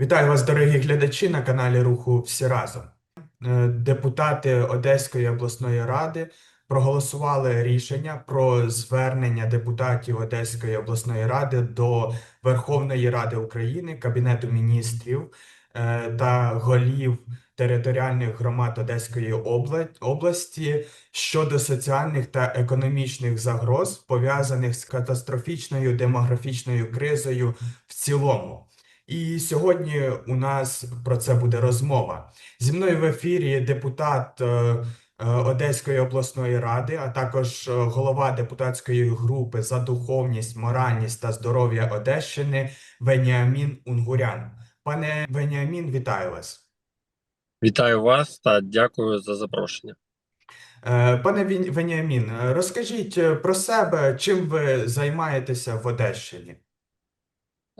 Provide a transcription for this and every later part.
Вітаю вас, дорогі глядачі, на каналі Руху Всі разом. Е, Депутати Одеської обласної ради проголосували рішення про звернення депутатів Одеської обласної ради до Верховної Ради України, Кабінету міністрів е, та голів територіальних громад Одеської області щодо соціальних та економічних загроз, пов'язаних з катастрофічною демографічною кризою в цілому. І сьогодні у нас про це буде розмова. Зі мною в ефірі депутат е, е, Одеської обласної ради, а також е, голова депутатської групи за духовність, моральність та здоров'я Одещини Веніамін Унгурян. Пане Веніамін, вітаю вас. Вітаю вас та дякую за запрошення. Пане Веніамін, розкажіть про себе, чим ви займаєтеся в Одещині?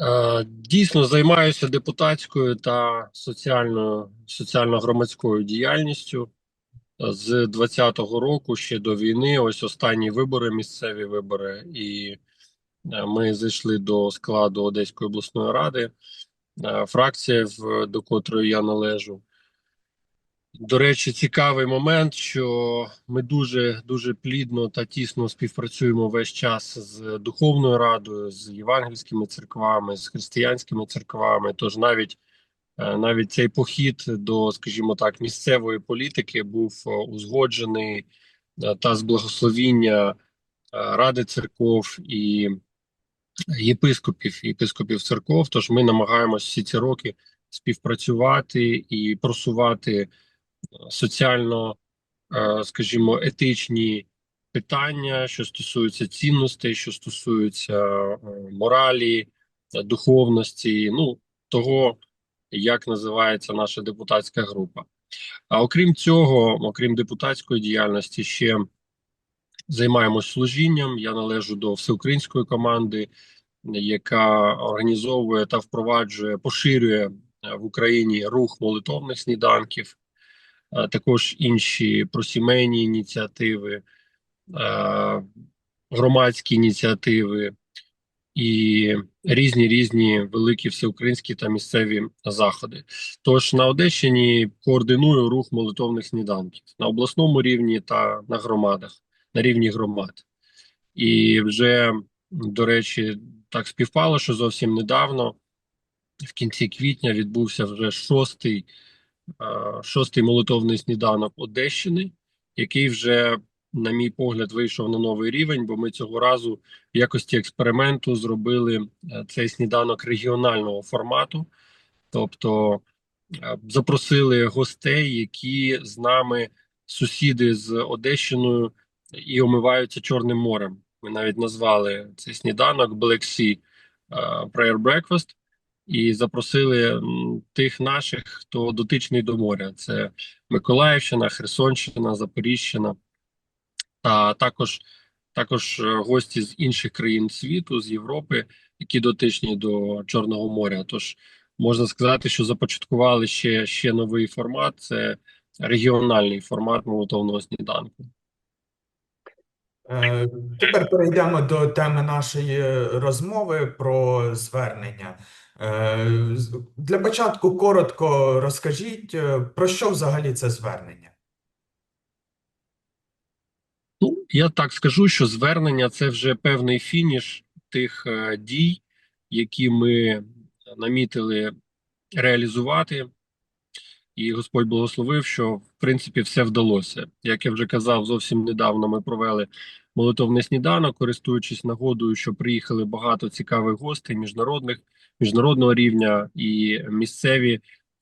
Е, Дійсно займаюся депутатською та соціальною соціально-громадською діяльністю з 20-го року ще до війни. Ось останні вибори, місцеві вибори, і е, ми зайшли до складу Одеської обласної ради, е, фракція, до котрої я належу. До речі, цікавий момент, що ми дуже дуже плідно та тісно співпрацюємо весь час з Духовною Радою, з євангельськими церквами, з християнськими церквами. Тож навіть е, навіть цей похід до, скажімо так, місцевої політики був е, узгоджений е, та з благословіння Ради церков і єпископів, єпископів церков. Тож ми намагаємося всі ці роки співпрацювати і просувати соціально, е, скажімо, етичні питання, що стосуються цінностей, що стосуються е, моралі, е, духовності, ну того, як називається наша депутатська група. А окрім цього, окрім депутатської діяльності, ще займаємось служінням. Я належу до всеукраїнської команди, яка організовує та впроваджує, поширює в Україні рух молитовних сніданків також інші просімейні ініціативи, громадські ініціативи і різні різні великі всеукраїнські та місцеві заходи. Тож на Одещині координую рух молитовних сніданків на обласному рівні та на громадах, на рівні громад. І вже, до речі, так співпало, що зовсім недавно, в кінці квітня, відбувся вже шостий шостий молитовний сніданок Одещини, який вже, на мій погляд, вийшов на новий рівень, бо ми цього разу в якості експерименту зробили е, цей сніданок регіонального формату, тобто е, запросили гостей, які з нами сусіди з Одещиною і омиваються Чорним морем. Ми навіть назвали цей сніданок Black Sea е, Prayer Breakfast і запросили тих наших, хто дотичний до моря. Це Миколаївщина, Херсонщина, Запоріжжя, а також, також е, гості з інших країн світу, з Європи, які дотичні до Чорного моря. Тож можна сказати, що започаткували ще, ще новий формат. Це регіональний формат молотовного сніданку. Е, Тепер перейдемо до теми нашої розмови про звернення. Е, Для початку коротко розкажіть, е, про що взагалі це звернення? Ну, я так скажу, що звернення це вже певний фініш тих е, дій, які ми намітили реалізувати, і Господь благословив, що в принципі все вдалося. Як я вже казав, зовсім недавно ми провели молитовний сніданок, користуючись нагодою, що приїхали багато цікавих гостей міжнародних, міжнародного рівня і місцеві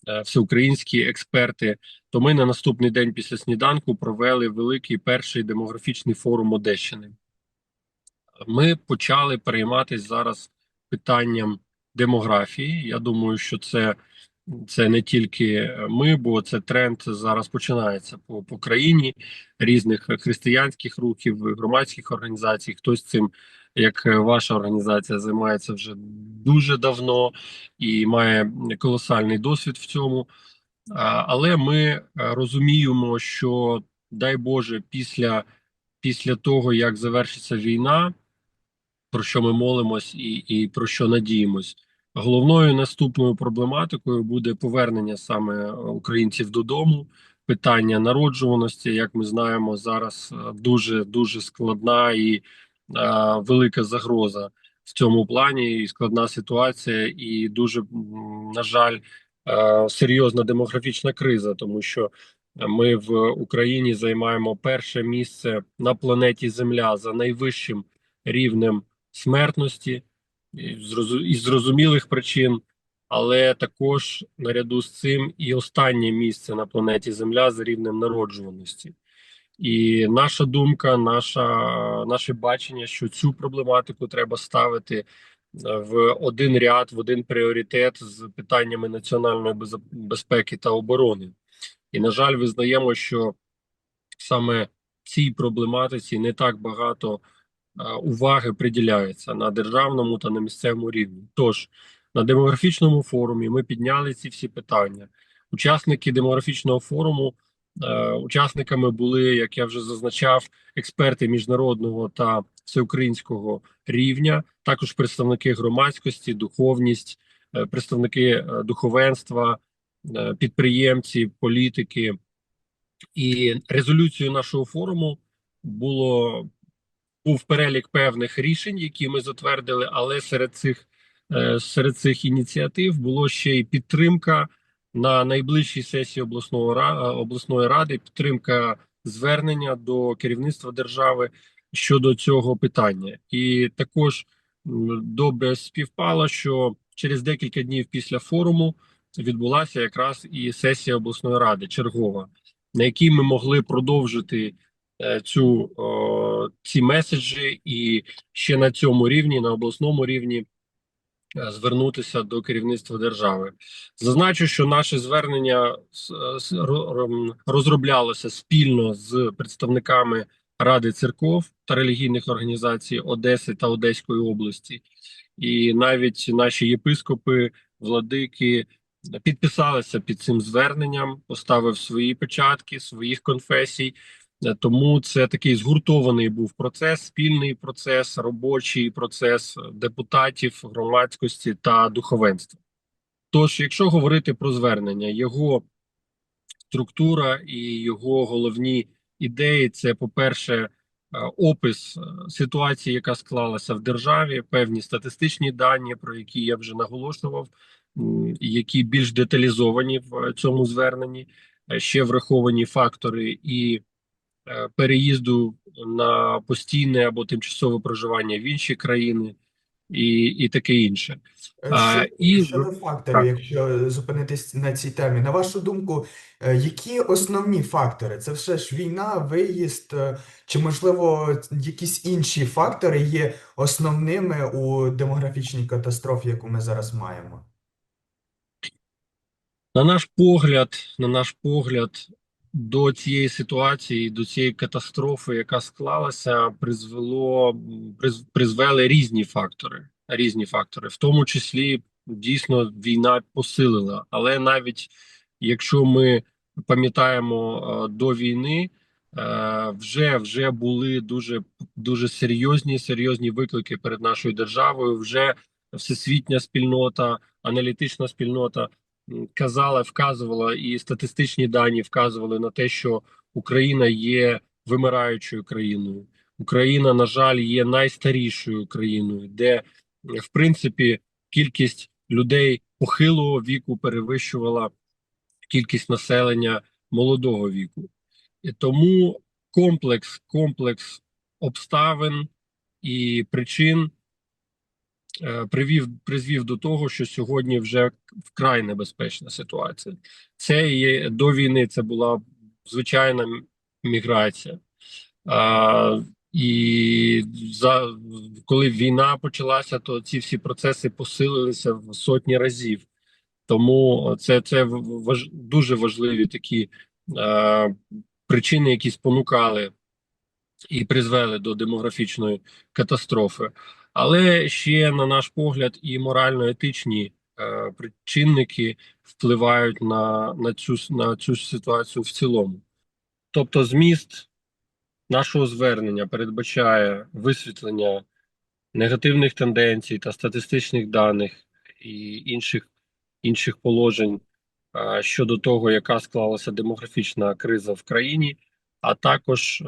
е, всеукраїнські експерти. То ми на наступний день після сніданку провели великий перший демографічний форум Одещини. Ми почали перейматися зараз питанням демографії. Я думаю, що це, це не тільки ми, бо це тренд зараз починається по, по країні різних християнських рухів, громадських організацій. Хтось цим, як ваша організація, займається вже дуже давно і має колосальний досвід в цьому. Але ми е, розуміємо, що дай Боже, після, після того, як завершиться війна, про що ми молимось і, і про що надіємось, головною наступною проблематикою буде повернення саме українців додому. Питання народжуваності, як ми знаємо, зараз е, дуже дуже складна і е, велика загроза в цьому плані, і складна ситуація, і дуже на жаль, е, серйозна демографічна криза, тому що ми в Україні займаємо перше місце на планеті Земля за найвищим рівнем смертності із зрозумілих причин, але також наряду з цим і останнє місце на планеті Земля за рівнем народжуваності. І наша думка, наша, наше бачення, що цю проблематику треба ставити е, в один ряд, в один пріоритет з питаннями національної безпеки та оборони. І, на жаль, визнаємо, що саме цій проблематиці не так багато уваги приділяється на державному та на місцевому рівні. Тож на демографічному форумі ми підняли ці всі питання. Учасники демографічного форуму, е, учасниками були, як я вже зазначав, експерти міжнародного та всеукраїнського рівня, також представники громадськості, духовність, е, представники е, духовенства, е, підприємці, політики. І резолюцією нашого форуму було був перелік певних рішень, які ми затвердили, але серед цих е, серед цих ініціатив було ще й підтримка на найближчій сесії обласного е, обласної ради, підтримка звернення до керівництва держави щодо цього питання. І також добре співпало, що через декілька днів після форуму відбулася якраз і сесія обласної ради чергова, на якій ми могли продовжити цю ці меседжі, і ще на цьому рівні, на обласному рівні, е, звернутися до керівництва держави. Зазначу, що наше звернення розроблялося спільно з представниками Ради церков та релігійних організацій Одеси та Одеської області, і навіть наші єпископи, владики підписалися під цим зверненням, поставив свої печатки, своїх конфесій. Е, Тому це такий згуртований був процес, спільний процес, робочий процес е, депутатів, громадськості та духовенства. Тож, якщо говорити про звернення, його структура і його головні ідеї, це, по-перше, е, опис ситуації, яка склалася в державі, певні статистичні дані, про які я вже наголошував, які більш деталізовані в цьому зверненні, ще враховані фактори і переїзду на постійне або тимчасове проживання в інші країни, і, і таке інше. Е, А, Щодо, і- щодо факторів, так. якщо зупинитись на цій темі, на вашу думку, е, які основні фактори? Це все ж війна, виїзд, е, чи можливо якісь інші фактори є основними у демографічній катастрофі, яку ми зараз маємо? На наш погляд, на наш погляд, до цієї ситуації, до цієї катастрофи, яка склалася, призвело приз- призвели різні фактори. Різні фактори, в тому числі дійсно війна посилила. Але навіть якщо ми пам'ятаємо е, до війни, е, вже вже були дуже дуже серйозні серйозні виклики перед нашою державою. Вже всесвітня спільнота, аналітична спільнота казала, вказувала, і статистичні дані вказували на те, що Україна є вимираючою країною. Україна, на жаль, є найстарішою країною, де в принципі кількість людей похилого віку перевищувала кількість населення молодого віку. І тому комплекс, комплекс обставин і причин привів призвів до того, що сьогодні вже вкрай небезпечна ситуація. Це є до війни. Це була звичайна міграція. А, і за коли війна почалася, то ці всі процеси посилилися в сотні разів. Тому це, це важ, дуже важливі такі е, причини, які спонукали і призвели до демографічної катастрофи. Але ще, на наш погляд, і морально-етичні е, причинники впливають на, на, цю, на цю ситуацію в цілому. Тобто, зміст нашого звернення передбачає висвітлення негативних тенденцій та статистичних даних, і інших, інших положень е, щодо того, яка склалася демографічна криза в країні, а також, е,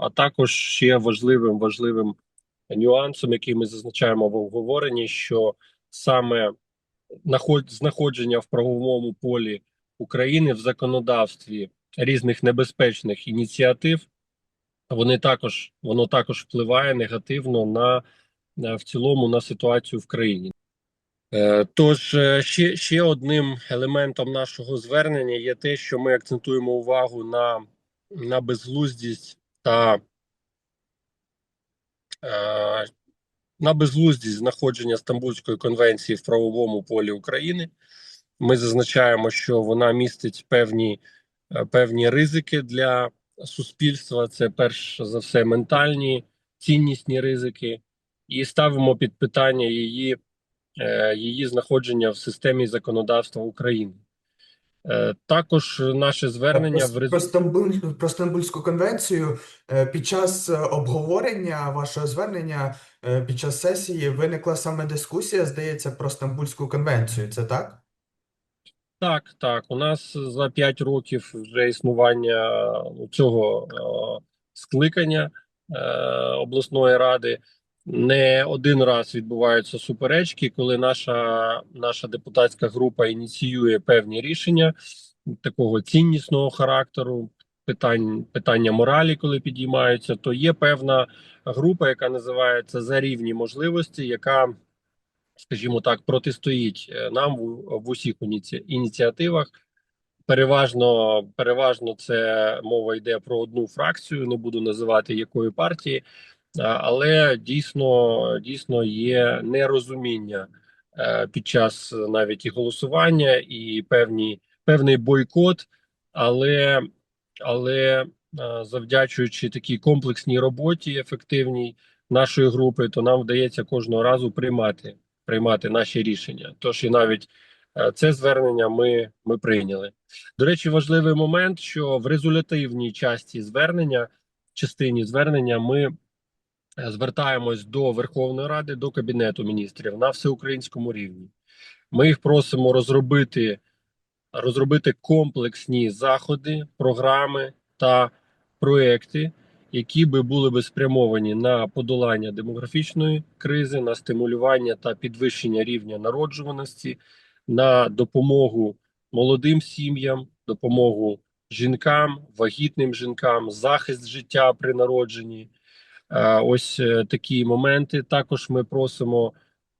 а також ще важливим важливим нюансом, який ми зазначаємо в обговоренні, що саме наход- знаходження в правовому полі України в законодавстві різних небезпечних ініціатив, вони також воно також впливає негативно на, в цілому на ситуацію в країні. Е, Тож е, ще, ще одним елементом нашого звернення є те, що ми акцентуємо увагу на, на безглуздість та на безглуздість знаходження Стамбульської конвенції в правовому полі України. Ми зазначаємо, що вона містить певні, е, певні ризики для суспільства. Це перш за все ментальні, ціннісні ризики, і ставимо під питання її, е, її знаходження в системі законодавства України. Е, Також наше звернення Про, результаті. про, Стамбуль, про Стамбульську конвенцію е, під час е, обговорення вашого звернення під час сесії виникла саме дискусія, здається, про Стамбульську конвенцію. Це так? Так, так. У нас за 5 років вже існування цього скликання обласної ради не один раз відбуваються суперечки, коли наша, наша депутатська група ініціює певні рішення такого ціннісного характеру, питань, питання моралі, коли підіймаються, то є певна група, яка називається за рівні можливості, яка скажімо так, протистоїть е, нам в, в усіх ініці- ініціативах. Переважно, переважно це мова йде про одну фракцію, не буду називати якої партії, але дійсно, дійсно є нерозуміння е, під час навіть і голосування, і певні, певний бойкот, але, але е, завдячуючи такій комплексній роботі ефективній нашої групи, то нам вдається кожного разу приймати приймати наші рішення. Тож і навіть е, це звернення ми, ми прийняли. До речі, важливий момент, що в результативній часті звернення, частині звернення, ми звертаємось до Верховної Ради, до Кабінету міністрів на всеукраїнському рівні. Ми їх просимо розробити, розробити комплексні заходи, програми та проекти, які би були би спрямовані на подолання демографічної кризи, на стимулювання та підвищення рівня народжуваності, на допомогу молодим сім'ям, допомогу жінкам, вагітним жінкам, захист життя при народженні. Е, Ось е, такі моменти. Також ми просимо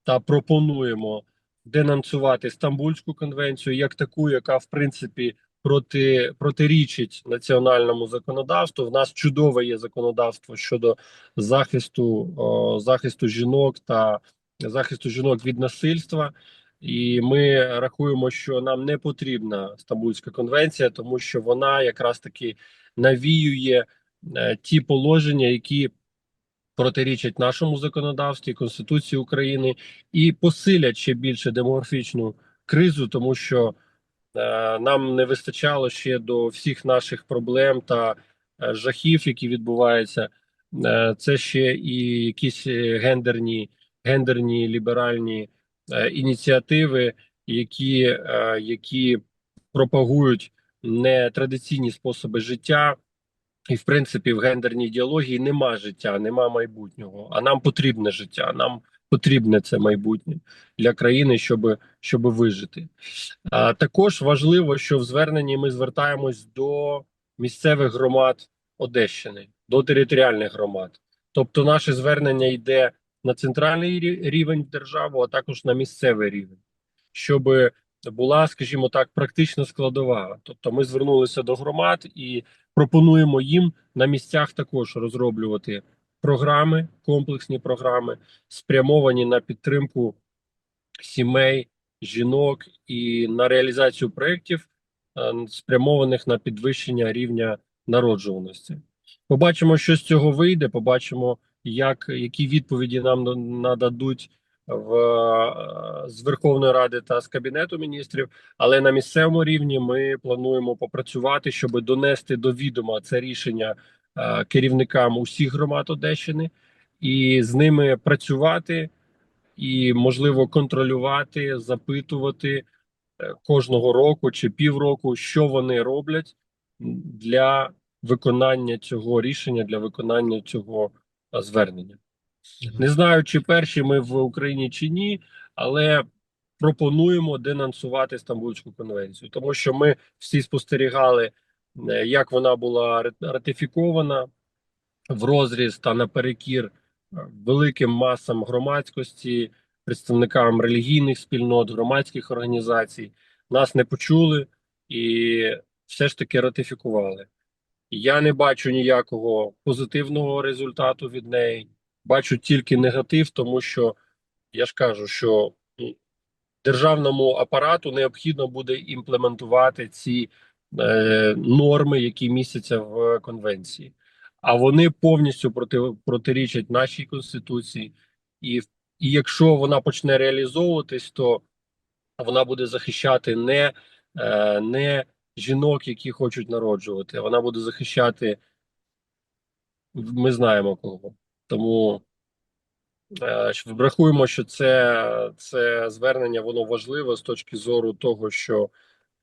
та пропонуємо денонсувати Стамбульську конвенцію як таку, яка в принципі проти протирічить національному законодавству. В нас чудове є законодавство щодо захисту о, захисту жінок та захисту жінок від насильства. І ми рахуємо, що нам не потрібна Стамбульська конвенція, тому що вона якраз таки навіює е, ті положення, які протирічать нашому законодавстві, Конституції України, і посилять ще більше демографічну кризу, тому що Е, Нам не вистачало ще до всіх наших проблем та е, жахів, які відбуваються. Е, Це ще і якісь е, гендерні, гендерні ліберальні е, ініціативи, які, е, які пропагують нетрадиційні способи життя. І, в принципі, в гендерній ідеології нема життя, нема майбутнього. А нам потрібне життя. Нам потрібне це майбутнє для країни, щоб, щоб вижити. А також важливо, що в зверненні ми звертаємось до місцевих громад Одещини, до територіальних громад. Тобто, наше звернення йде на центральний рівень держави, а також на місцевий рівень, щоб була, скажімо так, практична складова. Тобто, ми звернулися до громад і пропонуємо їм на місцях також розроблювати програми, комплексні програми, спрямовані на підтримку сімей, жінок і на реалізацію проєктів, е, спрямованих на підвищення рівня народжуваності. Побачимо, що з цього вийде. Побачимо, як які відповіді нам на- нададуть в е, з Верховної Ради та з Кабінету міністрів. Але на місцевому рівні ми плануємо попрацювати, щоб донести до відома це рішення е, керівникам усіх громад Одещини і з ними працювати і можливо контролювати, запитувати е, кожного року чи півроку, що вони роблять для виконання цього рішення, для виконання цього звернення. Не знаю, чи перші ми в Україні чи ні, але пропонуємо денонсувати Стамбульську конвенцію, тому що ми всі спостерігали, е, як вона була ратифікована в розріз та наперекір е, великим масам громадськості, представникам релігійних спільнот, громадських організацій. Нас не почули і все ж таки ратифікували. Я не бачу ніякого позитивного результату від неї. Бачу тільки негатив, тому що я ж кажу, що державному апарату необхідно буде імплементувати ці е, норми, які містяться в конвенції, а вони повністю проти, протирічать нашій конституції, і, і якщо вона почне реалізовуватись, то вона буде захищати не, е, не жінок, які хочуть народжувати, а вона буде захищати. Ми знаємо кого. Тому е, врахуємо, що це, це звернення воно важливе з точки зору того, що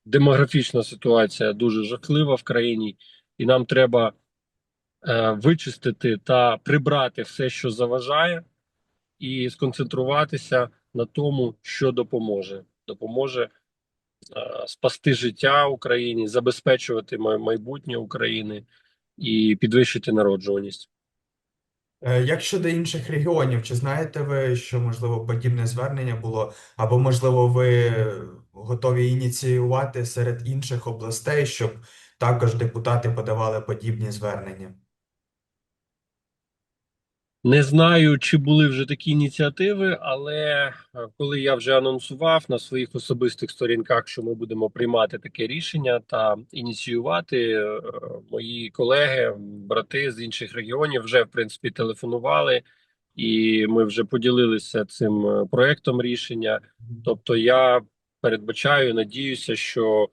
демографічна ситуація дуже жахлива в країні, і нам треба е, вичистити та прибрати все, що заважає, і сконцентруватися на тому, що допоможе. Допоможе е, спасти життя Україні, забезпечувати майбутнє України і підвищити народжуваність. Е, Як щодо інших регіонів, чи знаєте ви, що можливо подібне звернення було, або можливо ви готові ініціювати серед інших областей, щоб також депутати подавали подібні звернення? Не знаю, чи були вже такі ініціативи, але е, коли я вже анонсував на своїх особистих сторінках, що ми будемо приймати таке рішення та ініціювати, е, мої колеги, брати з інших регіонів вже в принципі телефонували, і ми вже поділилися цим е, проектом рішення. Тобто, я передбачаю, надіюся, що,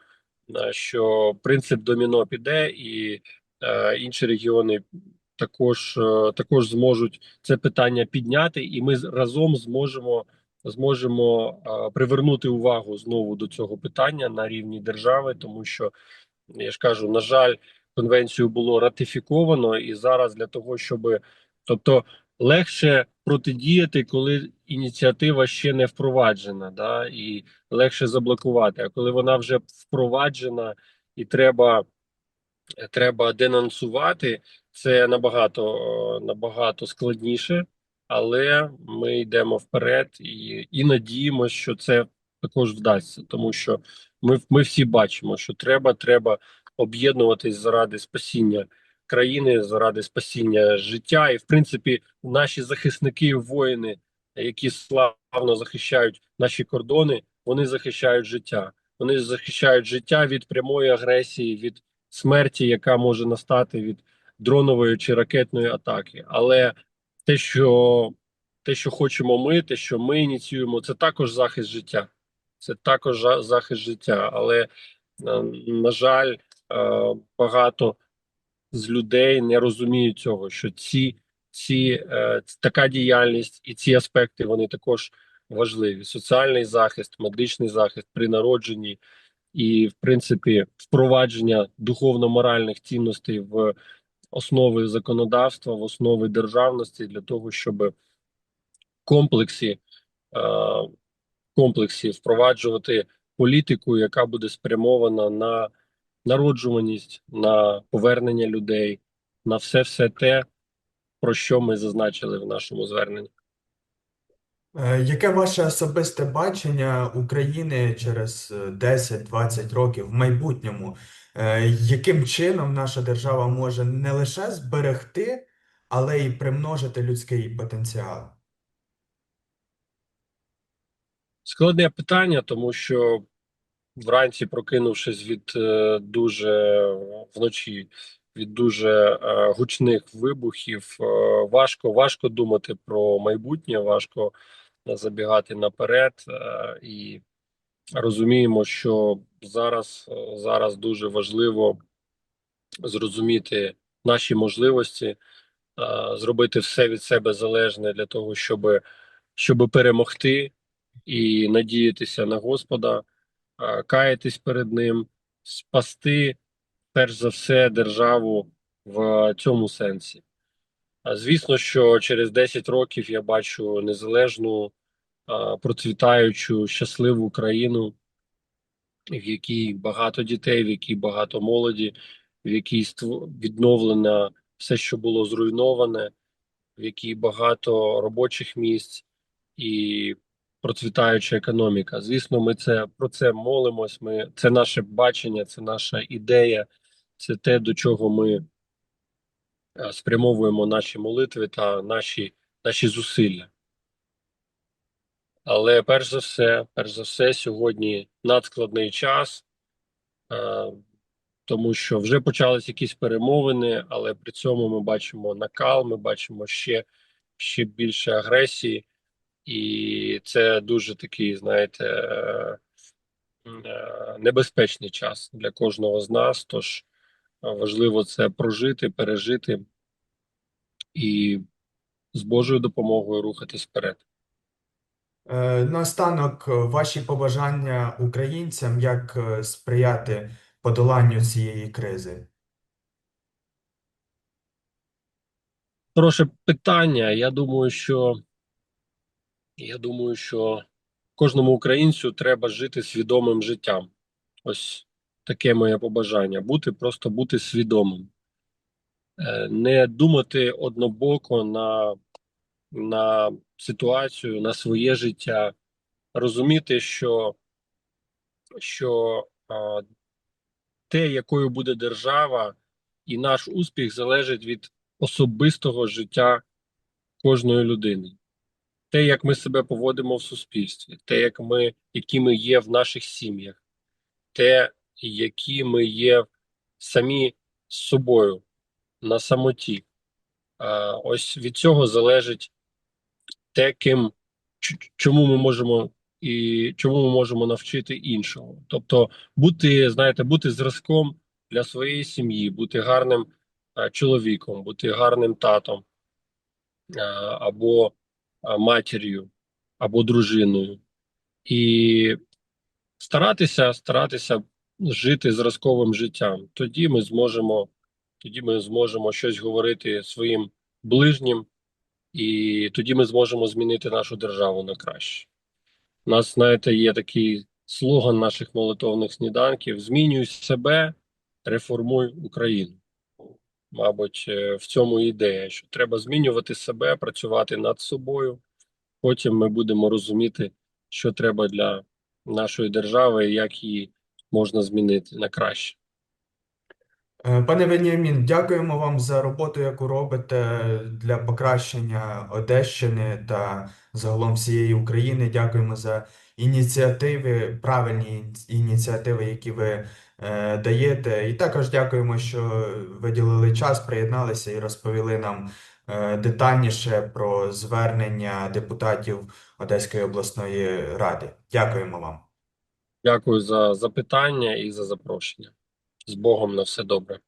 що принцип доміно піде, і е, інші регіони також, е, також зможуть це питання підняти, і ми разом зможемо зможемо е, привернути увагу знову до цього питання на рівні держави, тому що я ж кажу, на жаль, конвенцію було ратифіковано, і зараз для того, щоб тобто легше протидіяти, коли ініціатива ще не впроваджена, да, і легше заблокувати. А коли вона вже впроваджена і треба, треба денонсувати, це набагато набагато складніше, але ми йдемо вперед і, і надіємося, що це також вдасться, тому що ми, ми всі бачимо, що треба, треба об'єднуватись заради спасіння країни, заради спасіння життя. І в принципі, наші захисники, воїни, які славно захищають наші кордони, вони захищають життя. Вони захищають життя від прямої агресії, від смерті, яка може настати від дронової чи ракетної атаки. Але те, що те, що хочемо ми, те, що ми ініціюємо, це також захист життя. Це також захист життя. Але, е, на жаль, е, багато з людей не розуміють цього, що ці, ці е, така діяльність і ці аспекти вони також важливі: соціальний захист, медичний захист при народженні, і, в принципі, впровадження духовно-моральних цінностей в основи законодавства, в основи державності для того, щоб комплексі, е, комплексі впроваджувати політику, яка буде спрямована на народжуваність, на повернення людей, на все все те, про що ми зазначили в нашому зверненні. Е, Яке ваше особисте бачення України через е, 10-20 років в майбутньому? Е, Яким чином наша держава може не лише зберегти, але й примножити людський потенціал? Складне питання, тому що вранці, прокинувшись від е, дуже вночі від дуже е, гучних вибухів, е, важко важко думати про майбутнє, важко забігати наперед, е, і розуміємо, що зараз, е, зараз дуже важливо зрозуміти наші можливості, е, зробити все від себе залежне для того, щоб щоб перемогти і надіятися на Господа, каятись перед Ним, спасти перш за все державу в цьому сенсі. Звісно, що через 10 років я бачу незалежну, процвітаючу, щасливу країну, в якій багато дітей, в якій багато молоді, в якій відновлено все, що було зруйноване, в якій багато робочих місць і процвітаюча економіка. Звісно, ми це про це молимось. Ми це наше бачення, це наша ідея, це те, до чого ми спрямовуємо наші молитви та наші, наші зусилля. Але перш за все, перш за все, сьогодні надскладний час, е, тому що вже почались якісь перемовини, але при цьому ми бачимо накал, ми бачимо ще, ще більше агресії, і це дуже такий, знаєте, е, е, небезпечний час для кожного з нас. Тож е, важливо це прожити, пережити і з Божою допомогою рухатись вперед. Е, Наостанок, е, ваші побажання українцям, як е, сприяти подоланню цієї кризи. Хороше питання. Я думаю, що я думаю, що кожному українцю треба жити свідомим життям. Ось таке моє побажання. Бути просто бути свідомим, Е, не думати однобоко на, на ситуацію, на своє життя, розуміти, що, що те, якою буде держава, і наш успіх залежить від особистого життя кожної людини. Те, як ми себе поводимо в суспільстві, те, як ми, які ми є в наших сім'ях, те, які ми є самі з собою на самоті. Ось від цього залежить те, ким чому ми можемо і чому ми можемо навчити іншого. Тобто, бути, знаєте, бути зразком для своєї сім'ї, бути гарним чоловіком, бути гарним татом або матір'ю, або дружиною, і старатися, старатися жити зразковим життям. Тоді ми зможемо, тоді ми зможемо щось говорити своїм ближнім, і тоді ми зможемо змінити нашу державу на краще. У нас, знаєте, є такий слоган наших молитовних сніданків: змінюй себе, реформуй Україну. Мабуть, е, в цьому ідея, що треба змінювати себе, працювати над собою. Потім ми будемо розуміти, що треба для нашої держави як її можна змінити на краще. Е, Пане Веніамін, дякуємо вам за роботу, яку робите для покращення Одещини та загалом всієї України. Дякуємо за ініціативи, правильні ініціативи, які ви е, даєте. І також дякуємо, що виділили час, приєдналися і розповіли нам е, детальніше про звернення депутатів Одеської обласної ради. Дякуємо вам. Дякую за запитання і за запрошення. З Богом на все добре.